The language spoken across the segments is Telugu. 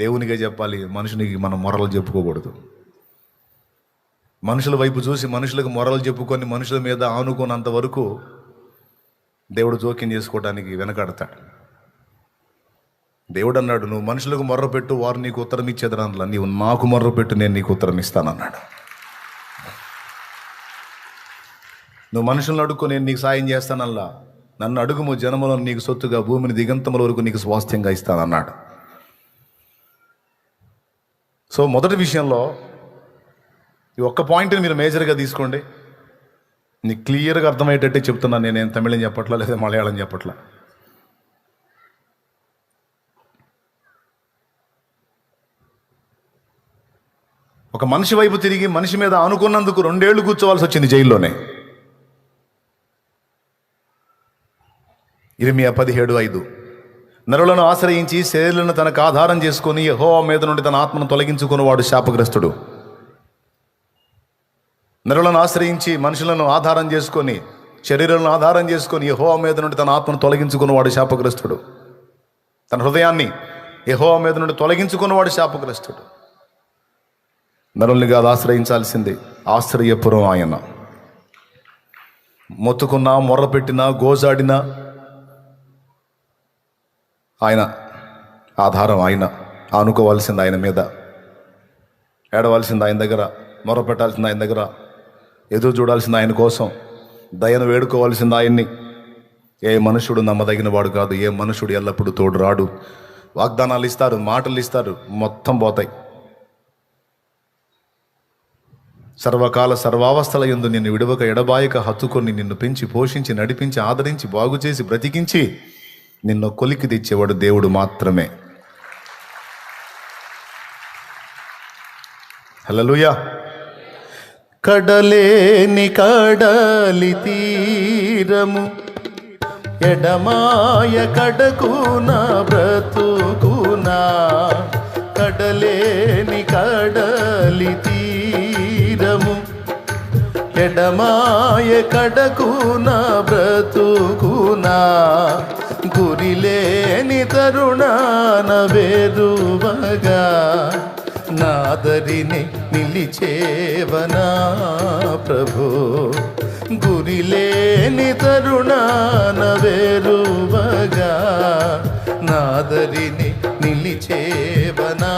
దేవునికే చెప్పాలి మనుషునికి మనం మొరలు చెప్పుకోకూడదు. మనుషుల వైపు చూసి మనుషులకు మొరలు చెప్పుకొని మనుషుల మీద ఆనుకున్నంత వరకు దేవుడు జోక్యం చేసుకోవడానికి వెనకాడతాడు. దేవుడు అన్నాడు నువ్వు మనుషులకు మొర్ర పెట్టు వారు నీకు ఉత్తరం ఇచ్చేదనలా నీవు నాకు మొర్ర పెట్టు నేను నీకు ఉత్తరం ఇస్తానన్నాడు నువ్వు మనుషులను అడుక్కో నేను నీకు సాయం చేస్తానల్లా. నన్ను అడుగుము జనములను నీకు సొత్తుగా భూమిని దిగంతముల వరకు నీకు స్వాస్థ్యంగా ఇస్తానన్నాడు సో మొదటి విషయంలో ఈ ఒక్క పాయింట్ని మీరు మేజర్గా తీసుకోండి. నీకు క్లియర్గా అర్థమయ్యేటట్టే చెప్తున్నాను నేను తమిళం చెప్పట్లా లేదా మలయాళం చెప్పట్లా. ఒక మనిషి వైపు తిరిగి మనిషి మీద అనుకున్నందుకు రెండేళ్ళు కూర్చోవాల్సి వచ్చింది జైల్లోనే. ఇరిమియా పదిహేడు ఐదు. నరులను ఆశ్రయించి శరీరులను తనకు ఆధారం చేసుకొని యహోవా మీద నుండి తన ఆత్మను తొలగించుకున్నవాడు శాపగ్రస్తుడు. నరులను ఆశ్రయించి మనుషులను ఆధారం చేసుకొని శరీరాలను ఆధారం చేసుకొని యహోవా మీద నుండి తన ఆత్మను తొలగించుకున్నవాడు శాపగ్రస్తుడు. తన హృదయాన్ని యహోవా మీద నుండి తొలగించుకున్నవాడు శాపగ్రస్తుడు. నరుల్ని కాదు ఆశ్రయించాల్సింది ఆశ్రయపురం ఆయన. మొత్తుకున్నా మొర్రపెట్టినా గోజాడినా ఆయన ఆధారం ఆయన ఆనుకోవాల్సింది ఆయన మీద. ఏడవలసింది ఆయన దగ్గర మొరపెట్టాల్సింది ఆయన దగ్గర ఎదురు చూడాల్సింది ఆయన కోసం దయను వేడుకోవాల్సింది ఆయన్ని. ఏ మనుషుడు నమ్మదగిన వాడు కాదు ఏ మనుషుడు ఎల్లప్పుడూ తోడు రాడు వాగ్దానాలు ఇస్తారు మాటలు ఇస్తారు మొత్తం పోతాయి. సర్వకాల సర్వావస్థల ఎందు నిన్ను విడవక ఎడబాయక హత్తుకొని నిన్ను పెంచి పోషించి నడిపించి ఆదరించి బాగు చేసి బ్రతికించి నిన్ను కొలికి తెచ్చేవాడు దేవుడు మాత్రమే. హల్లెలూయా. కడలేని కడలి తీరము ఎడమాయ కడకున బ్రతుకునా కడలేని కడలి తీరము ఎడమాయ కడకున బ్రతుకునా గురిలేని తరుణాన వేరువగా నాదరిని నిలిచేవనా ప్రభు? గురిలేని తరుణాన వేరువగా నాదరిని నిలిచేవనా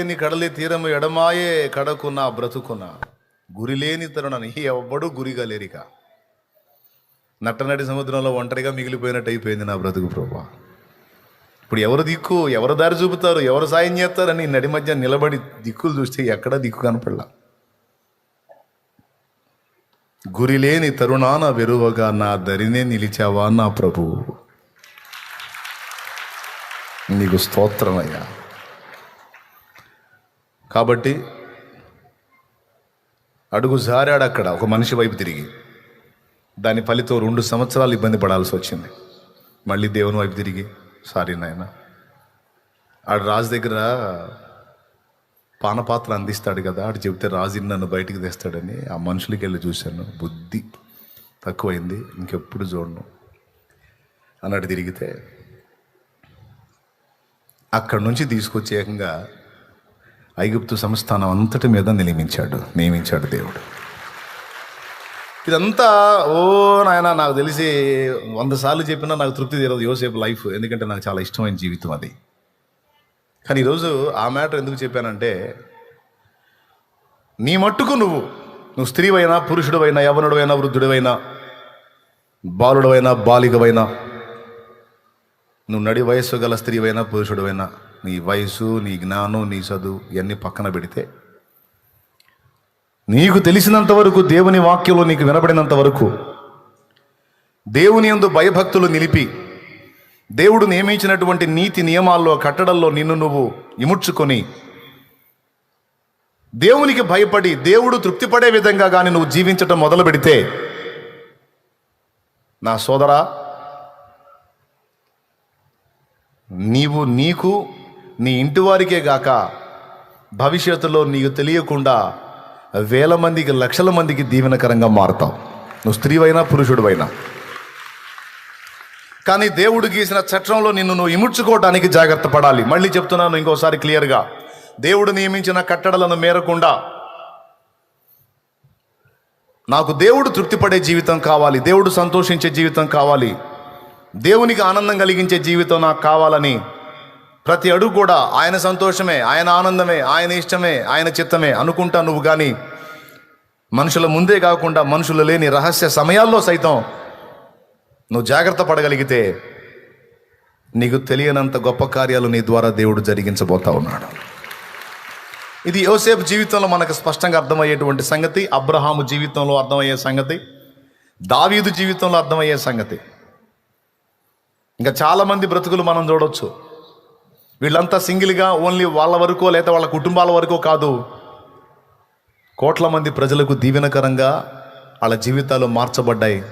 కడలేని కడలి తీరము ఎడమాయే కడకున్న బ్రతుకున్న గురిలేని తరుణని ఎవ్వడు గురిగా లేరిక నట్టనడి సముద్రంలో ఒంటరిగా మిగిలిపోయినట్టు అయిపోయింది నా బ్రతుకు ప్రభా. ఇప్పుడు ఎవరు దిక్కు ఎవరు దారి చూపుతారు ఎవరు సాయం చేస్తారని నడి మధ్య నిలబడి దిక్కులు చూస్తే ఎక్కడ దిక్కు కనపడలా? గురిలేని తరుణాన వెరువగా నా దరినే నిలిచావా నా ప్రభువు నీకు స్తోత్రమయ్యా. కాబట్టి అడుగు జారాడు అక్కడ ఒక మనిషి వైపు తిరిగి. దాని ఫలితం రెండు సంవత్సరాలు ఇబ్బంది పడాల్సి వచ్చింది. మళ్ళీ దేవుని వైపు తిరిగి సారీ నాయన ఆడు రాజు దగ్గర పానపాత్ర అందిస్తాడు కదా ఆడు చెబితే రాజు నన్ను బయటికి తెస్తాడని ఆ మనుషులకి వెళ్ళి చూశాను. బుద్ధి తక్కువైంది ఇంకెప్పుడు చూడను. అన్నట్టు తిరిగితే అక్కడి నుంచి తీసుకొచ్చి ఏకంగా ఐగుప్తు సంస్థానం అంతటి మీద నియమించాడు నియమించాడు దేవుడు. ఇదంతా ఓ నాయన నాకు తెలిసి వంద సార్లు చెప్పినా నాకు తృప్తి తీరదు యోసేపు లైఫ్ ఎందుకంటే నాకు చాలా ఇష్టమైన జీవితం అది. కానీ ఈరోజు ఆ మ్యాటర్ ఎందుకు చెప్పానంటే నీ మట్టుకు నువ్వు నువ్వు స్త్రీవైనా పురుషుడువైనా యవనుడువైనా వృద్ధుడివైనా బాలుడవైనా బాలికవైనా నువ్వు నడి వయస్సు గల స్త్రీవైనా పురుషుడువైనా నీ వయసు నీ జ్ఞానం నీ చదువు ఇవన్నీ పక్కన పెడితే నీకు తెలిసినంత వరకు దేవుని వాక్యంలో నీకు వినబడినంత వరకు దేవుని యందు భయభక్తులు నిలిపి దేవుడు నియమించినటువంటి నీతి నియమాల్లో కట్టడల్లో నిన్ను నువ్వు ఇముడ్చుకొని దేవునికి భయపడి దేవుడు తృప్తిపడే విధంగా కానీ నువ్వు జీవించటం మొదలు పెడితే నా సోదరా నీవు నీకు నీ ఇంటివారికే గాక భవిష్యత్తులో నీకు తెలియకుండా వేల మందికి లక్షల మందికి దీవెనకరంగా మారుతావు. నువ్వు స్త్రీవైనా పురుషుడివైనా. కానీ దేవుడు గీసిన చట్టంలో నిన్ను నువ్వు ఇముడ్చుకోవడానికి జాగ్రత్త పడాలి. మళ్ళీ చెప్తున్నాను ఇంకోసారి క్లియర్గా. దేవుడు నియమించిన కట్టడలను మేరకుండా నాకు దేవుడు తృప్తిపడే జీవితం కావాలి. దేవుడు సంతోషించే జీవితం కావాలి. దేవునికి ఆనందం కలిగించే జీవితం నాకు కావాలని ప్రతి అడుగు కూడా ఆయన సంతోషమే ఆయన ఆనందమే ఆయన ఇష్టమే ఆయన చిత్తమే అనుకుంటా నువ్వు కానీ మనుషుల ముందే కాకుండా మనుషులు లేని రహస్య సమయాల్లో సైతం నువ్వు జాగ్రత్త పడగలిగితే నీకు తెలియనంత గొప్ప కార్యాలు నీ ద్వారా దేవుడు జరిగించబోతా ఉన్నాడు. ఇది యోసేపు జీవితంలో మనకు స్పష్టంగా అర్థమయ్యేటువంటి సంగతి అబ్రహాము జీవితంలో అర్థమయ్యే సంగతి దావీదు జీవితంలో అర్థమయ్యే సంగతి. ఇంకా చాలామంది బ్రతుకులు మనం చూడవచ్చు వీళ్ళంతా సింగిల్గా ఓన్లీ వాళ్ళ వరకు లేదా వాళ్ళ కుటుంబాల వరకు కాదు. కోట్ల మంది ప్రజలకు దీవెనకరంగా వాళ్ళ జీవితాలు మార్చబడ్డాయి.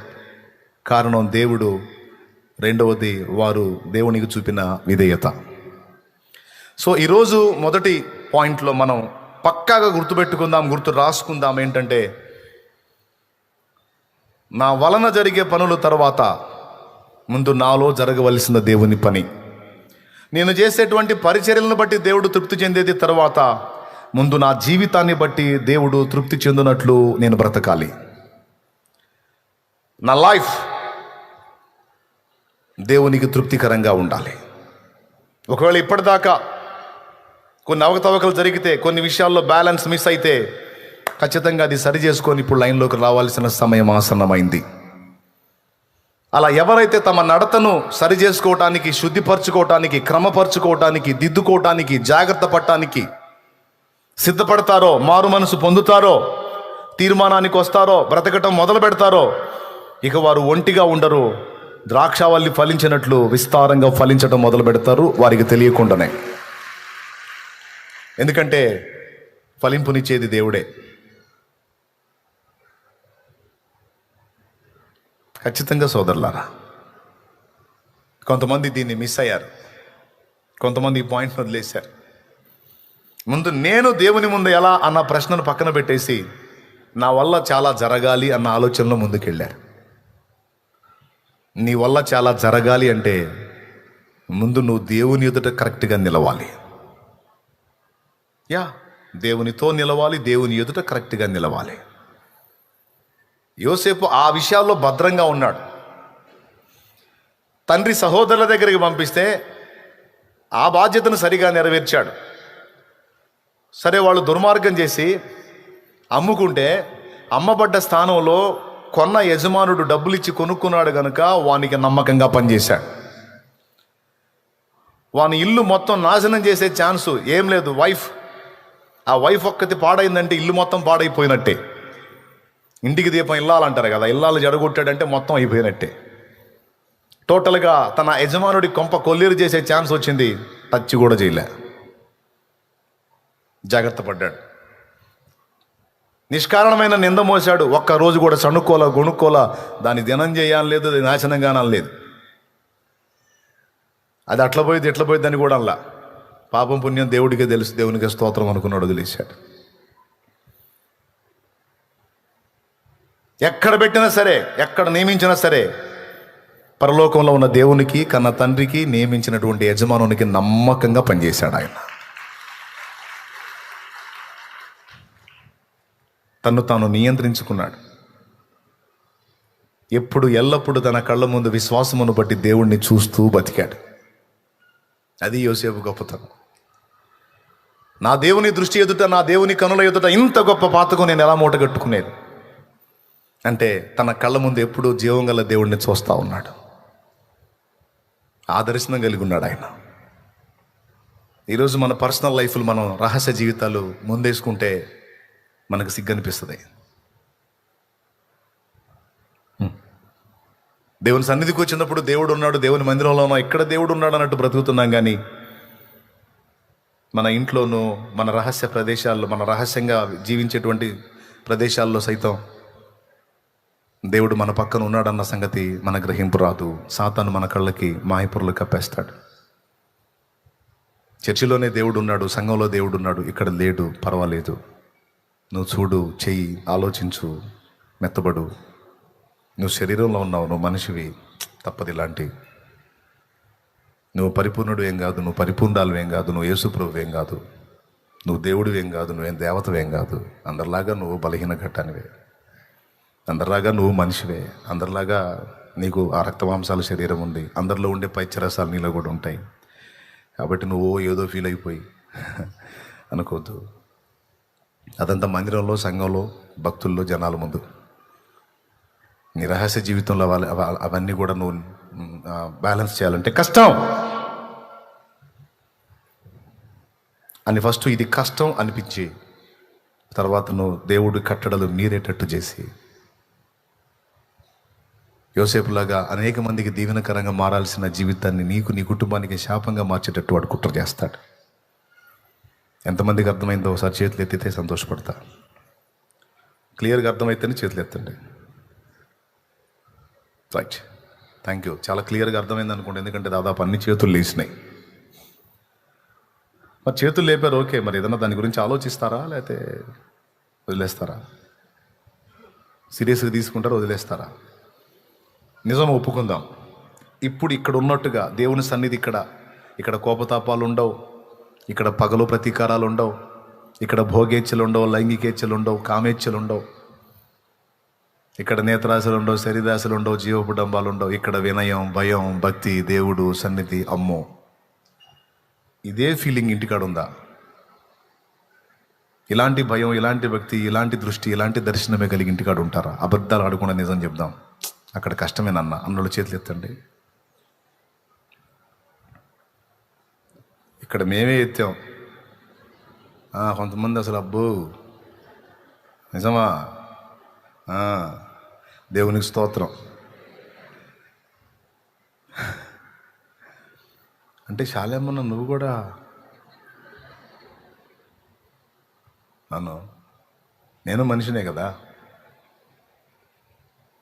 కారణం దేవుడు రెండవది వారు దేవునికి చూపిన విధేయత. సో ఈరోజు మొదటి పాయింట్లో మనం పక్కాగా గుర్తుపెట్టుకుందాం గుర్తు రాసుకుందాం ఏంటంటే నా వలన జరిగే పనుల తర్వాత ముందు నాలో జరగవలసిన దేవుని పని. నేను చేసేటువంటి పరిచర్యలను బట్టి దేవుడు తృప్తి చెందేది తర్వాత. ముందు నా జీవితాన్ని బట్టి దేవుడు తృప్తి చెందినట్లు నేను బ్రతకాలి. నా లైఫ్ దేవునికి తృప్తికరంగా ఉండాలి. ఒకవేళ ఇప్పటిదాకా కొన్ని అవకతవకలు జరిగితే కొన్ని విషయాల్లో బ్యాలెన్స్ మిస్ అయితే ఖచ్చితంగా అది సరి చేసుకొని ఇప్పుడు లైన్లోకి రావాల్సిన సమయం ఆసన్నమైంది. అలా ఎవరైతే తమ నడతను సరి చేసుకోవటానికి శుద్ధిపరచుకోవటానికి క్రమపరచుకోవటానికి దిద్దుకోవటానికి జాగ్రత్త పడటానికి సిద్ధపడతారో మారు మనసు పొందుతారో తీర్మానానికి వస్తారో బ్రతకటం మొదలు పెడతారో ఇక వారు ఒంటిగా ఉండరు. ద్రాక్షావల్లి ఫలించినట్లు విస్తారంగా ఫలించడం మొదలు పెడతారు. వారికి తెలియకుండానే. ఎందుకంటే ఫలింపునిచ్చేది దేవుడే. ఖచ్చితంగా సోదరులారా కొంతమంది దీన్ని మిస్ అయ్యారు. కొంతమంది ఈ పాయింట్ వదిలేశారు. ముందు నేను దేవుని ముందు ఎలా అన్న ప్రశ్నను పక్కన పెట్టేసి నా వల్ల చాలా జరగాలి అన్న ఆలోచనలో ముందుకెళ్ళారు. నీ వల్ల చాలా జరగాలి అంటే ముందు నువ్వు దేవుని ఎదుట కరెక్ట్గా నిలవాలి. యా దేవునితో నిలవాలి దేవుని ఎదుట కరెక్ట్గా నిలవాలి. యోసేపు ఆ విషయాల్లో భద్రంగా ఉన్నాడు. తండ్రి సహోదరుల దగ్గరికి పంపిస్తే ఆ బాధ్యతను సరిగా నెరవేర్చాడు. సరే వాళ్ళు దుర్మార్గం చేసి అమ్ముకుంటే అమ్మబడ్డ స్థానంలో కొన్న యజమానుడు డబ్బులు ఇచ్చి కొనుక్కున్నాడు కనుక వానికి నమ్మకంగా పనిచేశాడు. వాని ఇల్లు మొత్తం నాశనం చేసే ఛాన్సు ఏం లేదు వైఫ్. ఆ వైఫ్ ఒక్కటి పాడైందంటే ఇల్లు మొత్తం పాడైపోయినట్టే. ఇంటికి దీపం ఇల్లాలంటారు కదా ఇల్లాలు జడగొట్టాడంటే మొత్తం అయిపోయినట్టే. టోటల్గా తన యజమానుడి కొంప కొల్లేరు చేసే ఛాన్స్ వచ్చింది టచ్ కూడా చేయలే. జాగ్రత్త పడ్డాడు. నిష్కారణమైన నింద మోసాడు ఒక్క రోజు కూడా సణుక్కోలా గొణుక్కోలా దాన్ని దినం చేయాలని లేదు అది నాశనం కానాలని లేదు. అది అట్లా పోయింది ఎట్ల పోయింది కూడా అలా పాపం పుణ్యం దేవుడికే తెలుసు దేవునికి స్తోత్రం అనుకున్నాడు వదిలేశాడు. ఎక్కడ పెట్టినా సరే ఎక్కడ నియమించినా సరే పరలోకంలో ఉన్న దేవునికి కన్న తండ్రికి నియమించినటువంటి యజమానునికి నమ్మకంగా పనిచేశాడు ఆయన. తను తాను నియంత్రించుకున్నాడు. ఎప్పుడు ఎల్లప్పుడూ తన కళ్ళ ముందు విశ్వాసమును బట్టి దేవుణ్ణి చూస్తూ బతికాడు. అది యోసేపు గొప్పతనం. నా దేవుని దృష్టి ఎదుట నా దేవుని కనుల ఎదుట ఇంత గొప్ప పాతకు నేను ఎలా మూటగట్టుకునేది? అంటే తన కళ్ళ ముందు ఎప్పుడూ జీవం గల దేవుడిని చూస్తూ ఉన్నాడు. ఆ దర్శనం కలిగి ఉన్నాడు ఆయన. ఈరోజు మన పర్సనల్ లైఫ్లు మనం రహస్య జీవితాలు ముందేసుకుంటే మనకు సిగ్గనిపిస్తుంది. దేవుని సన్నిధికి వచ్చినప్పుడు దేవుడు ఉన్నాడు దేవుని మందిరంలో ఉన్నాం ఇక్కడ దేవుడు ఉన్నాడు అన్నట్టు బ్రతుకుతున్నాం కానీ మన ఇంట్లోనూ మన రహస్య ప్రదేశాల్లో మన రహస్యంగా జీవించేటువంటి ప్రదేశాల్లో సైతం దేవుడు మన పక్కన ఉన్నాడన్న సంగతి మన గ్రహింపు రాదు. సాతాను మన కళ్ళకి మాయపురలు కప్పేస్తాడు. చర్చిలోనే దేవుడు ఉన్నాడు సంఘంలో దేవుడు ఉన్నాడు ఇక్కడ లేడు పర్వాలేదు. నువ్వు చూడు చెయ్యి ఆలోచించు మెత్తబడు. నువ్వు శరీరంలో ఉన్నావు నువ్వు మనిషివి తప్పదు ఇలాంటి. నువ్వు పరిపూర్ణుడు ఏం కాదు నువ్వు పరిపూర్ణాలు ఏం కాదు నువ్వు యేసుప్రభు ఏం కాదు. నువ్వు దేవుడు ఏం కాదు నువ్వేం దేవతవేం కాదు. అందరిలాగా నువ్వు బలహీన ఘట్టానివే అందరిలాగా నువ్వు మనిషివే అందరిలాగా నీకు ఆ రక్తమాంసాల శరీరం ఉంది అందరిలో ఉండే పైచరసాలు నీలో కూడా ఉంటాయి. కాబట్టి నువ్వు ఏదో ఫీల్ అయిపోయి అనుకోవద్దు. అదంతా మందిరంలో సంఘంలో భక్తుల్లో జనాల ముందు. నీ రహస్య జీవితంలో అవన్నీ కూడా నువ్వు బ్యాలెన్స్ చేయాలంటే కష్టం. అని ఫస్ట్ ఇది కష్టం అనిపించి తర్వాత నువ్వు దేవుడి కట్టడలు మీరేటట్టు చేసి యోసేపులాగా అనేక మందికి దీవెనకరంగా మారాల్సిన జీవితాన్ని నీకు నీ కుటుంబానికి శాపంగా మార్చేటట్టు వాడు కుట్ర చేస్తాడు. ఎంతమందికి అర్థమైందో ఒకసారి చేతులు ఎత్తితే సంతోషపడతా. క్లియర్గా అర్థమైతేనే చేతులు ఎత్తండి. రైట్ థ్యాంక్ యూ చాలా క్లియర్గా అర్థమైంది అనుకోండి ఎందుకంటే దాదాపు అన్ని చేతులు లేచినాయి. మరి చేతులు లేపారు ఓకే. మరి ఏదైనా దాని గురించి ఆలోచిస్తారా లేకపోతే వదిలేస్తారా? సీరియస్గా తీసుకుంటారా వదిలేస్తారా? నిజం ఒప్పుకుందాం. ఇప్పుడు ఇక్కడ ఉన్నట్టుగా దేవుని సన్నిధి ఇక్కడ ఇక్కడ కోపతాపాలు ఉండవు ఇక్కడ పగలు ప్రతీకారాలు ఉండవు ఇక్కడ భోగేచ్ఛలు ఉండవు లైంగికేచ్ఛలు ఉండవు కామేచ్ఛలు ఉండవు ఇక్కడ నేత్రాశలు ఉండవు శరీరాశలు ఉండవు జీవపుడంబాలు ఉండవు ఇక్కడ వినయం భయం భక్తి దేవుడు సన్నిధి అమ్మో. ఇదే ఫీలింగ్ ఇంటికాడ ఉందా ఇలాంటి భయం ఇలాంటి భక్తి ఇలాంటి దృష్టి ఇలాంటి దర్శనమే కలిగి ఇంటికాడ ఉంటారా అబద్ధాలు ఆడకుండా నిజం చెప్దాం. అక్కడ కష్టమేనన్న అన్నోళ్ళు చేతులు ఎత్తండి. ఇక్కడ మేమే ఎత్తాం. కొంతమంది అసలు అబ్బో. నిజమా? దేవునికి స్తోత్రం. అంటే శాలేమన్న నువ్వు కూడా? నన్ను? నేను మనిషినే కదా?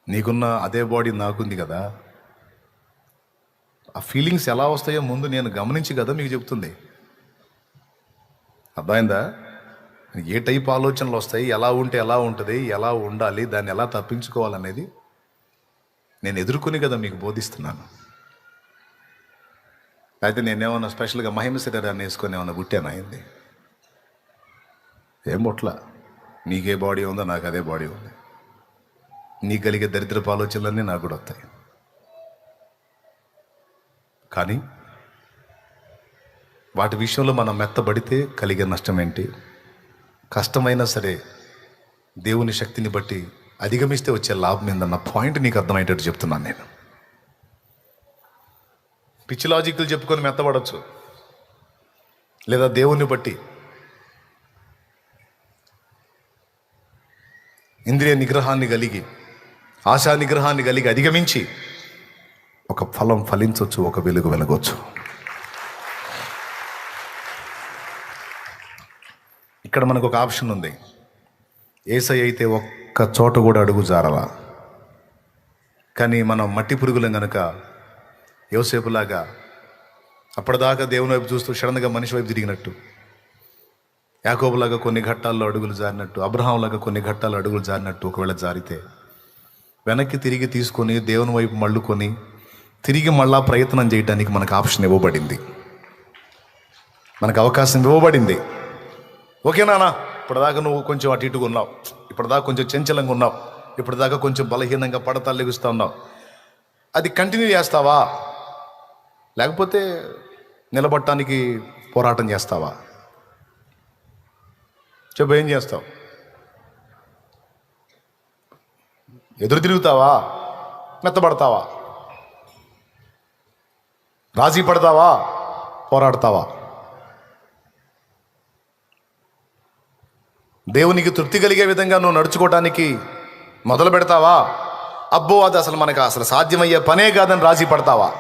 నీకున్న అదే బాడీ నాకుంది కదా. ఆ ఫీలింగ్స్ ఎలా వస్తాయో ముందు నేను గమనించి కదా మీకు చెప్తుంది. అర్థమైందా? ఏ టైప్ ఆలోచనలు వస్తాయి ఎలా ఉంటే ఎలా ఉంటుంది ఎలా ఉండాలి దాన్ని ఎలా తప్పించుకోవాలనేది నేను ఎదుర్కొని కదా మీకు బోధిస్తున్నాను. అయితే నేనేమన్నా స్పెషల్గా మహిమ శరీరాన్ని వేసుకొని ఏమన్నా పుట్టాను అయింది ఏం బొట్ల నీకే బాడీ ఉందో నాకు అదే బాడీ ఉంది. నీ కలిగే దరిద్రపు ఆలోచనలన్నీ నాకు కూడా వస్తాయి. కానీ వాటి విషయంలో మనం మెత్తబడితే కలిగే నష్టం ఏంటి కష్టమైనా సరే దేవుని శక్తిని బట్టి అధిగమిస్తే వచ్చే లాభం ఏందన్న పాయింట్ నీకు అర్థమయ్యేటట్టు చెప్తున్నాను నేను. పిచ్చి లాజిక్లు చెప్పుకొని మెత్తబడచ్చు. లేదా దేవుని బట్టి ఇంద్రియ నిగ్రహాన్ని కలిగి ఆశా నిగ్రహాన్ని కలిగి అధిగమించి ఒక ఫలం ఫలించవచ్చు ఒక వెలుగు వెలగవచ్చు ఇక్కడ మనకు ఒక ఆప్షన్ ఉంది. ఏసై అయితే ఒక్క చోట కూడా అడుగు జారలా. కానీ మనం మట్టి పురుగులం గనక యోసేపులాగా అప్పటిదాకా దేవుని వైపు చూస్తూ సడన్గా మనిషి వైపు తిరిగినట్టు యాకోబులాగా కొన్ని ఘట్టాల్లో అడుగులు జారినట్టు అబ్రహాంలాగా కొన్ని ఘట్టాల్లో అడుగులు జారినట్టు ఒకవేళ జారితే వెనక్కి తిరిగి తీసుకొని దేవుని వైపు మళ్ళుకొని తిరిగి మళ్ళా ప్రయత్నం చేయడానికి మనకు ఆప్షన్ ఇవ్వబడింది. మనకు అవకాశం ఇవ్వబడింది. ఓకే నానా ఇప్పటిదాకా నువ్వు కొంచెం అటు ఇటుగా ఉన్నావు. ఇప్పటిదాకా కొంచెం చంచలంగా ఉన్నావు. ఇప్పటిదాకా కొంచెం బలహీనంగా పడతా ఉన్నావు. అది కంటిన్యూ చేస్తావా? లేకపోతే నిలబడటానికి పోరాటం చేస్తావా? చెప్పు ఏం చేస్తావు? ఎదురు తిరుగుతావా? మెత్తబడతావా? రాజీ పడతావా? పోరాడతావా? దేవునికి తృప్తి కలిగే విధంగా నువ్వు నడుచుకోవటానికి మొదలు పెడతావా? అబ్బో అది అసలు మనకు అసలు సాధ్యమయ్యే పనే కాదని రాజీ పడతావా?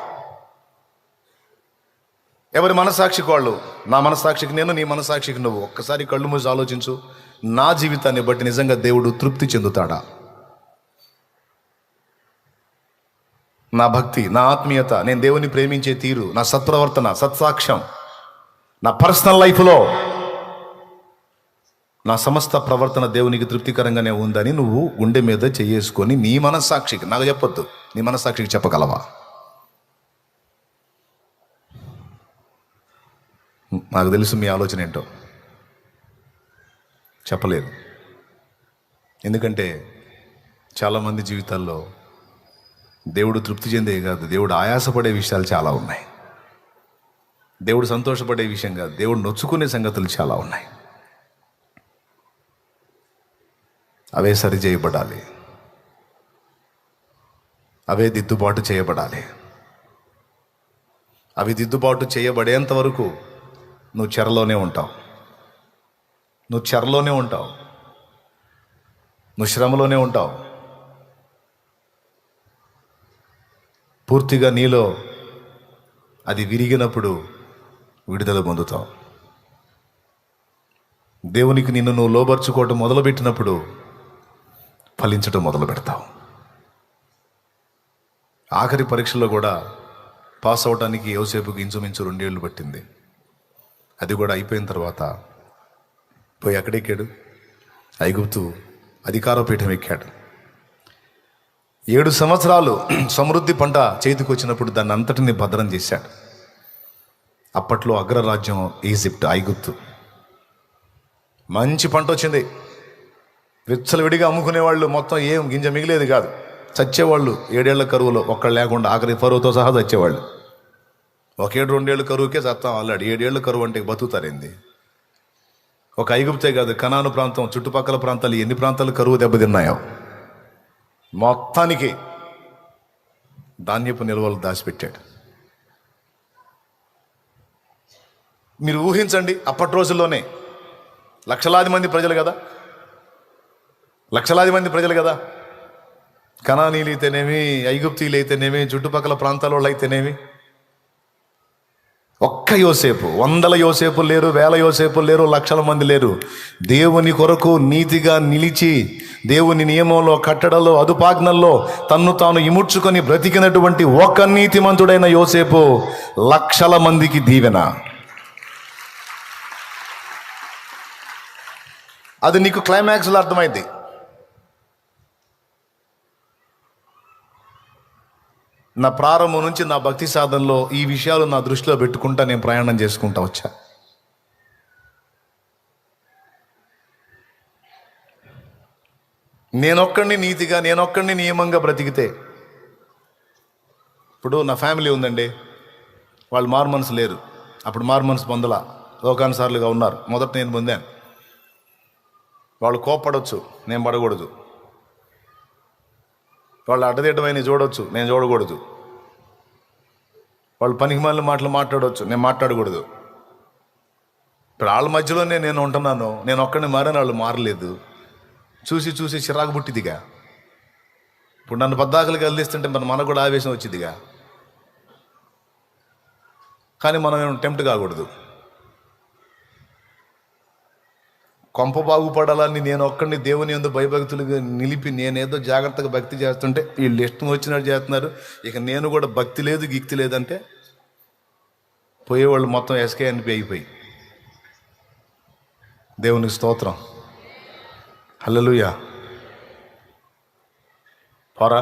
ఎవరి మనస్సాక్షికి వాళ్ళు? నా మనసాక్షికి నేను నీ మనస్సాక్షికి నువ్వు. ఒక్కసారి కళ్ళు మూసి ఆలోచించు. నా జీవితాన్ని బట్టి నిజంగా దేవుడు తృప్తి చెందుతాడా? నా భక్తి నా ఆత్మీయత నేను దేవుని ప్రేమించే తీరు నా సత్ప్రవర్తన సత్సాక్ష్యం నా పర్సనల్ లైఫ్లో నా సమస్త ప్రవర్తన దేవునికి తృప్తికరంగానే ఉందని నువ్వు గుండె మీద చేసుకొని నీ మనస్సాక్షికి నాకు చెప్పొద్దు నీ మనస్సాక్షికి చెప్పగలవా? నాకు తెలుసు మీ ఆలోచన ఏంటో. చెప్పలేదు. ఎందుకంటే చాలామంది జీవితాల్లో దేవుడు తృప్తి చెందే కాదు. దేవుడు ఆయాసపడే విషయాలు చాలా ఉన్నాయి. దేవుడు సంతోషపడే విషయం కాదు. దేవుడు నొచ్చుకునే సంగతులు చాలా ఉన్నాయి. అవే సరి చేయబడాలి. అవే దిద్దుబాటు చేయబడాలి. అవి దిద్దుబాటు చేయబడేంత వరకు నువ్వు చెరలోనే ఉంటావు. నువ్వు చెరలోనే ఉంటావు. నువ్వు శ్రమలోనే ఉంటావు. పూర్తిగా నీలో అది విరిగినప్పుడు విడుదల పొందుతావు దేవునికి నిన్ను నువ్వు లోబర్చుకోవటం మొదలుపెట్టినప్పుడు ఫలించటం మొదలు పెడతావు. ఆఖరి పరీక్షలో కూడా పాస్ అవడానికి యోసేపుకి ఇంచుమించు రెండేళ్ళు పట్టింది. అది కూడా అయిపోయిన తర్వాత పోయి అక్కడెక్కాడు. ఐగుప్తు అధికారపీఠం ఎక్కాడు. ఏడు సంవత్సరాలు సమృద్ధి పంట చేతికి వచ్చినప్పుడు దాన్ని అంతటిని భద్రం చేశాడు. అప్పట్లో అగ్రరాజ్యం ఈజిప్ట్ ఐగుప్తు. మంచి పంట వచ్చింది. విచ్చలవిడిగా అమ్ముకునేవాళ్ళు మొత్తం ఏం గింజ మిగిలేదు కాదు. చచ్చేవాళ్ళు ఏడేళ్ళ కరువులో ఒక్కళ్ళు లేకుండా ఆఖరి ఫరువుతో సహా చచ్చేవాళ్ళు. ఒకేడు రెండేళ్ళు కరువుకే చత్తాం అల్లాడు. ఏడేళ్ళ కరువు అంటే బతుకుతారేంది? ఒక ఐగుప్తే కాదు కనాను ప్రాంతం చుట్టుపక్కల ప్రాంతాలు ఎన్ని ప్రాంతాలు కరువు దెబ్బతిన్నాయో? మొత్తానికి ధాన్యపు నిల్వలు దాచిపెట్టాడు. మీరు ఊహించండి అప్పటి రోజుల్లోనే లక్షలాది మంది ప్రజలు కదా? లక్షలాది మంది ప్రజలు కదా? కణానీలు అయితేనేమి ఐగుప్తీలు అయితేనేమి చుట్టుపక్కల ప్రాంతాల వాళ్ళు అయితేనేమి? ఒక్క యోసేపు వందల యోసేపులు లేరు వేల యోసేపులు లేరు లక్షల మంది లేరు. దేవుని కొరకు నీతిగా నిలిచి దేవుని నియమంలో కట్టడలో అదుపాజ్ఞల్లో తన్ను తాను ఇముడ్చుకొని బ్రతికినటువంటి ఒక నీతిమంతుడైన యోసేపు లక్షల మందికి దీవెన. అది నీకు క్లైమాక్స్లో అర్థమైంది నా ప్రారంభం నుంచి నా భక్తి సాధనలో ఈ విషయాలు నా దృష్టిలో పెట్టుకుంటా నేను ప్రయాణం చేసుకుంటా వచ్చా. నేనొక్కడిని నీతిగా నేనొక్కడిని నియమంగా బ్రతికితే ఇప్పుడు నా ఫ్యామిలీ ఉందండి. వాళ్ళు మార్మన్స్ లేరు. అప్పుడు మార్మన్స్ పొందలా లోకానుసార్లుగా ఉన్నారు. మొదట నేను పొందాను. వాళ్ళు కోప్పడవచ్చు నేను పడకూడదు. వాళ్ళు అడ్డదిడ్డమైన చూడవచ్చు నేను చూడకూడదు. వాళ్ళు పనికి మళ్ళీ మాటలు మాట్లాడవచ్చు నేను మాట్లాడకూడదు. ఇప్పుడు వాళ్ళ మధ్యలోనే నేను ఉంటున్నాను. నేను ఒక్కడిని మారని వాళ్ళు మారలేదు. చూసి చూసి చిరాకు పుట్టిదిగా. ఇప్పుడు నన్ను పద్దాకలు కదిలిస్తుంటే మన మనకు కూడా ఆవేశం వచ్చిందిగా. కానీ మనం టెంప్ట్ కాకూడదు. కొంప బాగుపడాలని నేను ఒక్కడిని దేవుని ఎందు భయభక్తులుగా నిలిపి నేనేదో జాగ్రత్తగా భక్తి చేస్తుంటే వీళ్ళు ఇష్టం వచ్చినట్టు చేస్తున్నారు. ఇక నేను కూడా భక్తి లేదు గిక్తి లేదంటే పోయేవాళ్ళు మొత్తం ఎస్కే అనిపి అయిపోయి. దేవునికి స్తోత్రం. హలలుయా పోరా.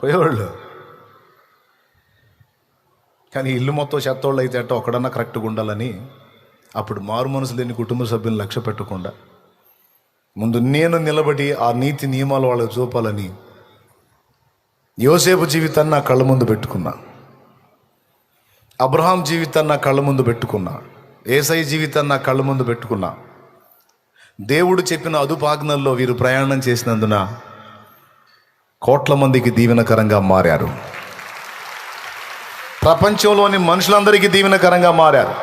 పోయేవాళ్ళు. కానీ ఇల్లు మొత్తం చెత్తోళ్ళు అయితే అట్ట ఒకడన్నా కరెక్ట్గా ఉండాలని అప్పుడు మారు మనసు లేని కుటుంబ సభ్యులను లక్ష్య పెట్టకుండా ముందు నేను నిలబడి ఆ నీతి నియమాలు వాళ్ళకి చూపాలని యోసేపు జీవితాన్ని నా కళ్ళ ముందు పెట్టుకున్నా అబ్రహాం జీవితాన్ని నా కళ్ళ ముందు పెట్టుకున్నా ఏసై జీవితాన్ని నా కళ్ళ ముందు పెట్టుకున్నా దేవుడు చెప్పిన అదుపాజ్ఞల్లో వీరు ప్రయాణం చేసినందున కోట్ల మందికి దీవెనకరంగా మారారు. ప్రపంచంలోని మనుషులందరికీ దీవెనకరంగా మారారు.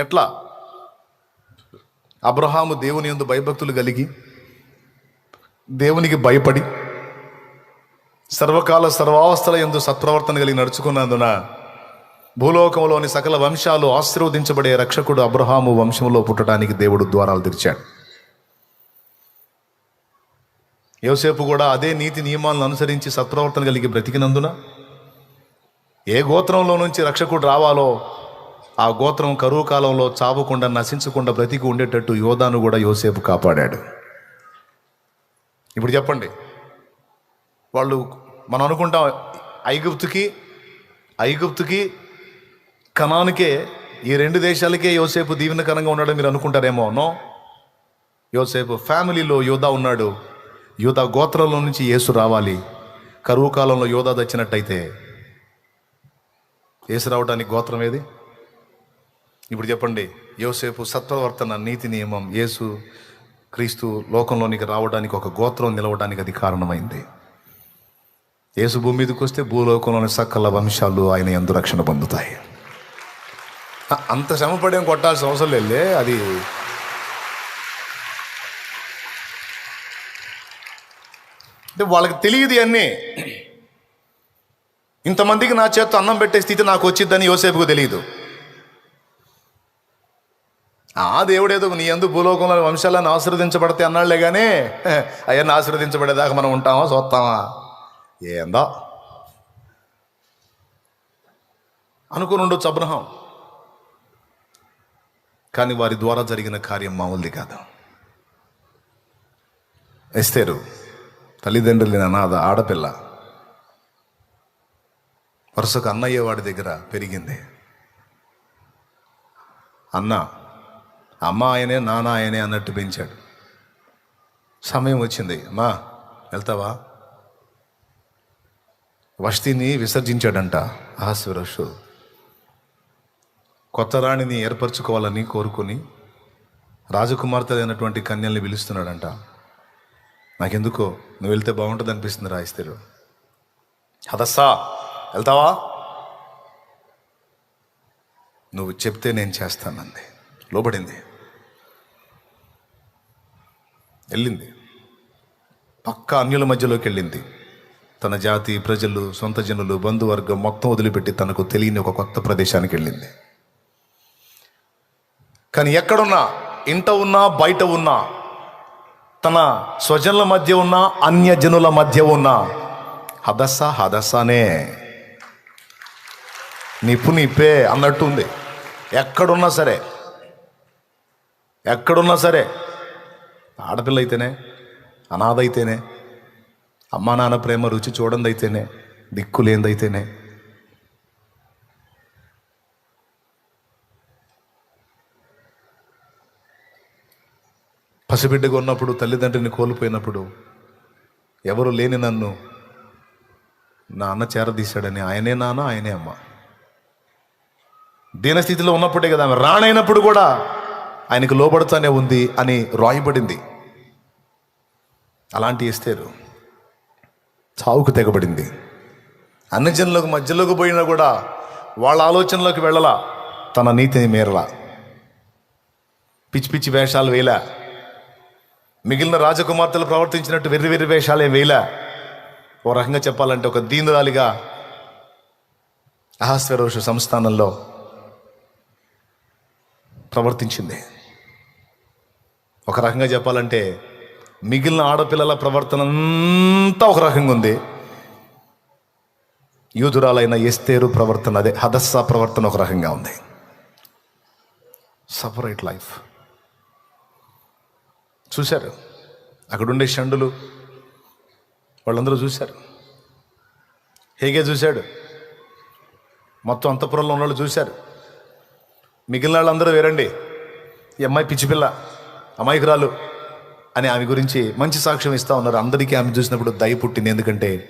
ఎట్లా? అబ్రహాము దేవుని యందు భయభక్తులు కలిగి దేవునికి భయపడి సర్వకాల సర్వావస్థల ఎందు సత్ప్రవర్తన కలిగి నడుచుకున్నందున భూలోకంలోని సకల వంశాలు ఆశీర్వదించబడే రక్షకుడు అబ్రహాము వంశంలో పుట్టడానికి దేవుడు ద్వారాలు తెరిచాడు. యోసేపు కూడా అదే నీతి నియమాలను అనుసరించి సత్ప్రవర్తన కలిగి బ్రతికినందున ఏ గోత్రంలో నుంచి రక్షకుడు రావాలో ఆ గోత్రం కరువు కాలంలో చావకుండా నశించకుండా బ్రతికి ఉండేటట్టు యోధాను కూడా యోసేపు కాపాడాడు. ఇప్పుడు చెప్పండి వాళ్ళు మనం అనుకుంటాం ఐగుప్తుకి ఐగుప్తుకి కణానికే ఈ రెండు దేశాలకే యోసేపు దీవెనకరంగా ఉన్నాడు మీరు అనుకుంటారేమో నో? యోసేపు ఫ్యామిలీలో యోధా ఉన్నాడు. యోధా గోత్రంలో నుంచి యేసు రావాలి. కరువు కాలంలో యోధా తెచ్చినట్టయితే యేసు రావడానికి గోత్రం ఏది? ఇప్పుడు చెప్పండి యోసేపు సత్ప్రవర్తన నీతి నియమం యేసు క్రీస్తు లోకంలోనికి రావడానికి ఒక గోత్రం నిలవడానికి అది కారణమైంది. యేసు భూమి మీదకి వస్తే భూలోకంలోని సకల వంశాలు ఆయన ఎందు రక్షణ పొందుతాయి. అంత శ్రమ పడేం కొట్టాల్సిన అవసరం లేదు అది. అంటే వాళ్ళకి తెలియదు అన్నీ ఇంతమందికి నా చేత్తో అన్నం పెట్టే స్థితి నాకు వచ్చిద్దని యోసేపుకు తెలియదు. ఆ దేవుడేదో నీ అందు భూలోకంలో వంశాలను ఆశీర్వదించబడితే అన్నాళ్ళే కానీ అవన్నీ ఆశీర్వదించబడేదాకా మనం ఉంటామా చూస్తామా ఏందో. అనుకుని ఉండొచ్చు అబ్రహం. కానీ వారి ద్వారా జరిగిన కార్యం మామూలుది కాదు. ఎస్తేరు తల్లిదండ్రులు అనాథ ఆడపిల్ల వరుసకు అన్నయ్య వాడి దగ్గర పెరిగింది. అన్న అమ్మ ఆయనే నాన్న ఆయనే అన్నట్టు పెంచాడు. సమయం వచ్చింది. అమ్మా వెళ్తావా? వష్టిని విసర్జించాడంట. అహస్వరషు కొత్త రాణిని ఏర్పరచుకోవాలని కోరుకొని రాజకుమార్తె అయినటువంటి కన్యల్ని పిలుస్తున్నాడంట. నాకెందుకో? నువ్వు వెళ్తే బాగుంటుంది అనిపిస్తుంది రాయిస్తారు హదస్సా వెళ్తావా? నువ్వు చెప్తే నేను చేస్తానంది. లోబడింది. వెళ్ళింది. పక్క అన్యుల మధ్యలోకి వెళ్ళింది. తన జాతి ప్రజలు సొంత జనులు బంధువర్గం మొత్తం వదిలిపెట్టి తనకు తెలియని ఒక కొత్త ప్రదేశానికి వెళ్ళింది. కానీ ఎక్కడున్నా ఇంట ఉన్నా బయట ఉన్నా తన స్వజనుల మధ్య ఉన్న అన్యజనుల మధ్య ఉన్న హదస హదస్సానే. నిప్పు నిప్పే అన్నట్టు ఉంది. ఎక్కడున్నా సరే ఎక్కడున్నా సరే ఆడపిల్ల అయితేనే అనాథ అయితేనే అమ్మా నాన్న ప్రేమ రుచి చూడండి అయితేనే పసిబిడ్డగా ఉన్నప్పుడు తల్లిదండ్రిని కోల్పోయినప్పుడు ఎవరు లేని నన్ను నాన్న చేరదీశాడని ఆయనే నాన్న ఆయనే అమ్మ. దీనస్థితిలో ఉన్నప్పుడే కదా ఆమె రాణైనప్పుడు కూడా ఆయనకు లోబడుతూనే ఉంది అని రాయబడింది. అలాంటి ఇస్తేరు చావుకు తెగబడింది. అన్ని జనులకు మధ్యలోకి పోయినా కూడా వాళ్ళ ఆలోచనలోకి వెళ్ళలా తన నీతిని మేరలా. పిచ్చి పిచ్చి వేషాలు వేయలే. మిగిలిన రాజకుమార్తెలు ప్రవర్తించినట్టు వెర్రి వెర్రి వేషాలే ఏం ఓ రకంగా చెప్పాలంటే ఒక దీనురాలిగా అహస్వరోష సంస్థానంలో ప్రవర్తించింది. ఒక రకంగా చెప్పాలంటే మిగిలిన ఆడపిల్లల ప్రవర్తన అంతా ఒక రకంగా ఉంది. యూదురాలైన ఎస్తేరు ప్రవర్తన అదే హదస్సా ప్రవర్తన ఒక రకంగా ఉంది. Separate life. చూశారు. అక్కడుండే షండులు వాళ్ళందరూ చూశారు. హేగే చూశాడు. మొత్తం అంతపురంలో ఉన్న వాళ్ళు చూశారు. మిగిలిన వాళ్ళందరూ వేరండి. ఈ అమ్మాయి పిచ్చిపిల్ల అమాయకురాలు అని ఆమె గురించి మంచి సాక్ష్యం ఇస్తూ ఉన్నారు. అందరికీ ఆమె చూసినప్పుడు దయ పుట్టింది. ఎందుకంటే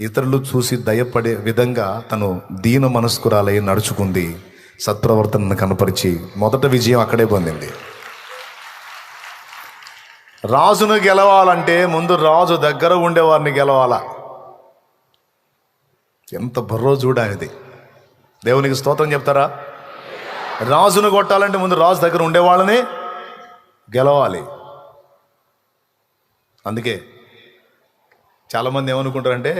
ఇతరులు చూసి దయపడే విధంగా తను దీన మనస్కురాలై నడుచుకుంది. సత్ప్రవర్తనను కనపరిచి మొదట విజయం అక్కడే పొందింది. రాజును గెలవాలంటే ముందు రాజు దగ్గర ఉండేవారిని గెలవాలా? ఎంత బర్రో చూడా ఇది దేవునికి స్తోత్రం చెప్తారా? రాజును కొట్టాలంటే ముందు రాజు దగ్గర ఉండేవాళ్ళని గెలవాలి. అందుకే చాలామంది ఏమనుకుంటారంటే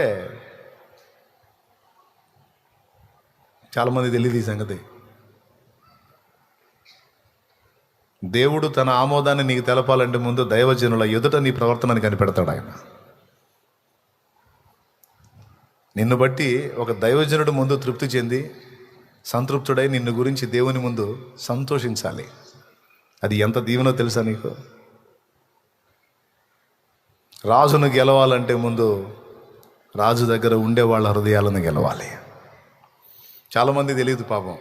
చాలామంది తెలియదు ఈ సంగతి. దేవుడు తన ఆమోదాన్ని నీకు తెలపాలంటే ముందు దైవజనుల ఎదుట నీ ప్రవర్తనని కనిపెడతాడు ఆయన. నిన్ను బట్టి ఒక దైవజనుడు ముందు తృప్తి చెంది సంతృప్తుడై నిన్ను గురించి దేవుని ముందు సంతోషించాలి. అది ఎంత దీవెనో తెలుసా నీకు? రాజును గెలవాలంటే ముందు రాజు దగ్గర ఉండే వాళ్ళ హృదయాలను గెలవాలి. చాలామంది తెలియదు పాపం.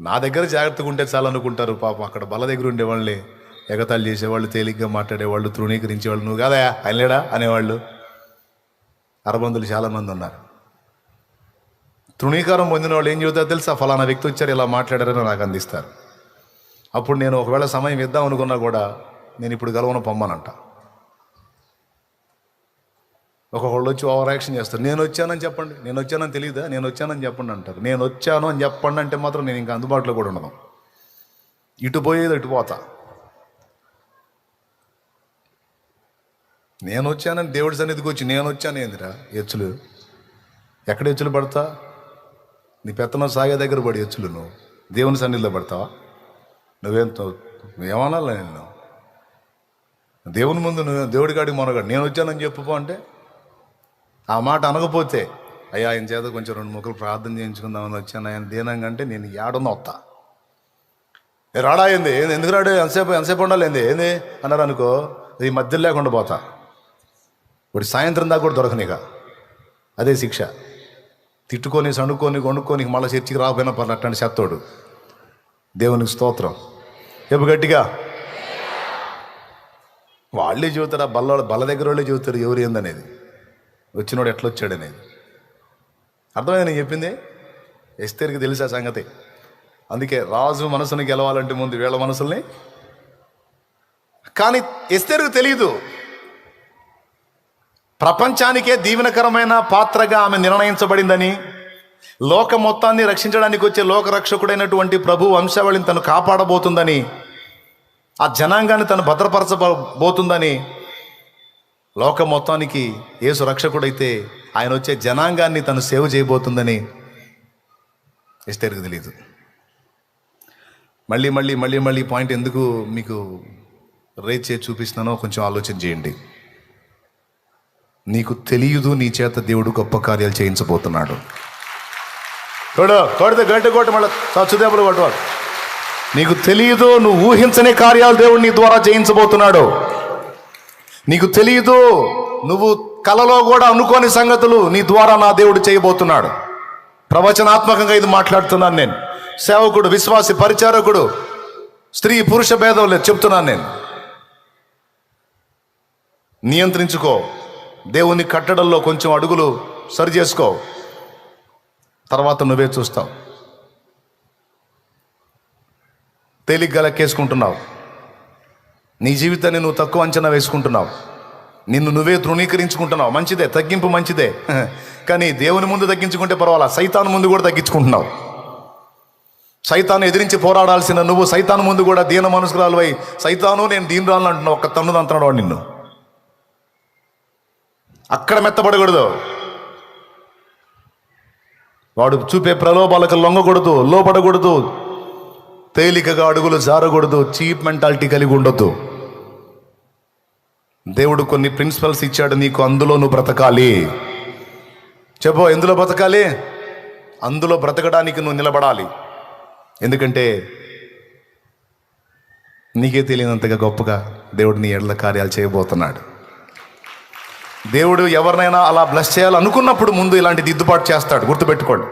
నా దగ్గర జాగ్రత్తగా ఉంటే చాలనుకుంటారు పాపం. అక్కడ బల దగ్గర ఉండేవాళ్ళని ఎగతాళి చేసేవాళ్ళు తేలిగ్గా మాట్లాడేవాళ్ళు తృణీకరించేవాళ్ళు. నువ్వు కాదా? ఆయన లేడా? అనేవాళ్ళు. అరబందులు చాలామంది ఉన్నారు. తృణీకారం పొందిన వాళ్ళు ఏం చెబుతారో తెలుసా? ఫలానా వ్యక్తి వచ్చారు ఇలా మాట్లాడారని నాకు అందిస్తారు. అప్పుడు నేను ఒకవేళ సమయం ఇద్దాం అనుకున్నా కూడా నేను ఇప్పుడు గలవను పొమ్మనంట. ఒక్కొక్కళ్ళు వచ్చి ఓవర్ యాక్షన్ చేస్తారు. నేను వచ్చానని చెప్పండి. నేను వచ్చానని తెలియదా నేను వచ్చానని చెప్పండి అంటారు. నేను వచ్చాను అని చెప్పండి అంటే మాత్రం నేను ఇంకా అందుబాటులో కూడా ఉండను. ఇటు పోయేది ఇటు పోతా. నేను వచ్చానని దేవుడి సన్నిధికి వచ్చి నేను వచ్చాను ఏందిరా? ఎచ్చులు. ఎక్కడ ఎచ్చులు పడతా? నీ పెత్తనం సాగే దగ్గర పడి ఎచ్చులు నువ్వు. దేవుని సన్నిధిలో పడతావా? నువ్వేంతో ఏమనాలి నేను? దేవుని ముందు నువ్వు దేవుడి కాడికి మొనగాడు. నేను వచ్చానని చెప్పుకో అంటే ఆ మాట అనకపోతే అయ్యా ఆయన చేత కొంచెం రెండు ముక్కలు ప్రార్థన చేయించుకుందామని వచ్చాను. ఆయన దీనంగా అంటే నేను ఏడున్నా వస్తా. రాడా ఏంది? ఎందుకు రాడు? ఎంతసేపు ఎంతసేపు ఉండాలి? ఏంది? ఏంది? అన్నారు అనుకో ఈ మధ్యలో లేకుండా పోతా. ఇప్పుడు సాయంత్రం దాకా కూడా దొరకనిక అదే శిక్ష. తిట్టుకొని సణుకొని కొనుక్కొని మళ్ళీ చర్చికి రాకపోయినా పర్లేదు అట్లాంటి చెత్తోడు. దేవునికి స్తోత్రం. చెప్పు గట్టిగా. వాళ్ళే చూతారు ఆ బల్ల బల్ల దగ్గర వాళ్ళే చూస్తారు ఎవరు ఏందనేది. వచ్చినోడు ఎట్లా వచ్చాడు అనేది. అర్థమైంది నేను చెప్పింది? ఎస్తేరికి తెలుసా సంగతి. అందుకే రాజు మనసుని గెలవాలంటే ముందు వీళ్ళ మనసుల్ని. కానీ ఎస్తేరుకు తెలియదు ప్రపంచానికే దీవెనకరమైన పాత్రగా ఆమె నిర్ణయించబడిందని లోక మొత్తాన్ని రక్షించడానికి వచ్చే లోక రక్షకుడైనటువంటి ప్రభు వంశావళిని తను కాపాడబోతుందని ఆ జనాంగాన్ని తను భద్రపరచబోతుందని లోక మొత్తానికి యేసు రక్షకుడైతే ఆయన వచ్చే జనాంగాన్ని తను సేవ చేయబోతుందని ఎస్తేరుకు తెలియదు మళ్ళీ మళ్ళీ మళ్ళీ మళ్ళీ పాయింట్ ఎందుకు మీకు రేట్ చేసి చూపిస్తున్నానో కొంచెం ఆలోచన చేయండి. నీకు తెలియదు నీ చేత దేవుడు గొప్ప కార్యాలు చేయించబోతున్నాడు. చూడు కొడితే గంట కొట్టు మళ్ళీ చచ్చుదేపులు కొట్టవాడు. నీకు తెలియదు నువ్వు ఊహించని కార్యాలు దేవుడు నీ ద్వారా చేయించబోతున్నాడు. నీకు తెలియదు నువ్వు కలలో కూడా అనుకోని సంగతులు నీ ద్వారా నా దేవుడు చేయబోతున్నాడు. ప్రవచనాత్మకంగా ఇది మాట్లాడుతున్నాను నేను. సేవకుడు విశ్వాసి పరిచారకుడు స్త్రీ పురుష భేదం లేదు చెప్తున్నాను నేను. నియంత్రించుకో. దేవుని కట్టడంలో కొంచెం అడుగులు సరి చేసుకో. తర్వాత నువ్వే చూస్తావు. తేలిగ్గా లెక్కేసుకుంటున్నావు. నీ జీవితాన్ని నువ్వు తక్కువ అంచనా వేసుకుంటున్నావు. నిన్ను నువ్వే తృణీకరించుకుంటున్నావు. మంచిదే తగ్గింపు మంచిదే. కానీ దేవుని ముందు తగ్గించుకుంటే పర్వాలా? సైతాను ముందు కూడా తగ్గించుకుంటున్నావు. సైతాను ఎదిరించి పోరాడాల్సిన నువ్వు సైతాను ముందు కూడా దీన మనసుకురాలువై సైతాను నేను దీనరాలను అంటున్నావు. ఒక్క తన్ను అంటున్నాడు వాడు నిన్ను. అక్కడ మెత్తబడకూడదు. వాడు చూపే ప్రలోభాలకు లొంగకూడదు లోపడకూడదు తేలికగా అడుగులు జారకూడదు. చీప్ మెంటాలిటీ కలిగి ఉండొద్దు. దేవుడు కొన్ని ప్రిన్సిపల్స్ ఇచ్చాడు నీకు అందులో నువ్వు బ్రతకాలి. చెప్పో ఎందులో బ్రతకాలి? అందులో బ్రతకడానికి నువ్వు నిలబడాలి. ఎందుకంటే నీకే తెలియనంతగా గొప్పగా దేవుడు నీ ఎడల కార్యాలు చేయబోతున్నాడు. దేవుడు ఎవరినైనా అలా బ్లెస్ చేయాలనుకున్నప్పుడు ముందు ఇలాంటి దిద్దుబాటు చేస్తాడు. గుర్తుపెట్టుకోండి.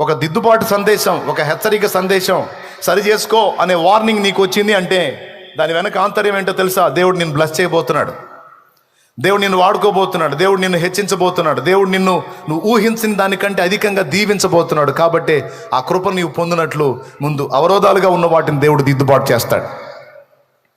ఒక దిద్దుబాటు సందేశం ఒక హెచ్చరిక సందేశం సరి చేసుకో అనే వార్నింగ్ నీకు వచ్చింది అంటే దాని వెనక ఆంతర్యం ఏంటో తెలుసా? దేవుడు నిన్ను బ్లస్ చేయబోతున్నాడు. దేవుడు నిన్ను వాడుకోబోతున్నాడు. దేవుడు నిన్ను హెచ్చించబోతున్నాడు. దేవుడు నిన్ను నువ్వు ఊహించిన దానికంటే అధికంగా దీవించబోతున్నాడు. కాబట్టి ఆ కృప నీవు పొందినట్లు ముందు అవరోధాలుగా ఉన్న వాటిని దేవుడు దిద్దుబాటు చేస్తాడు.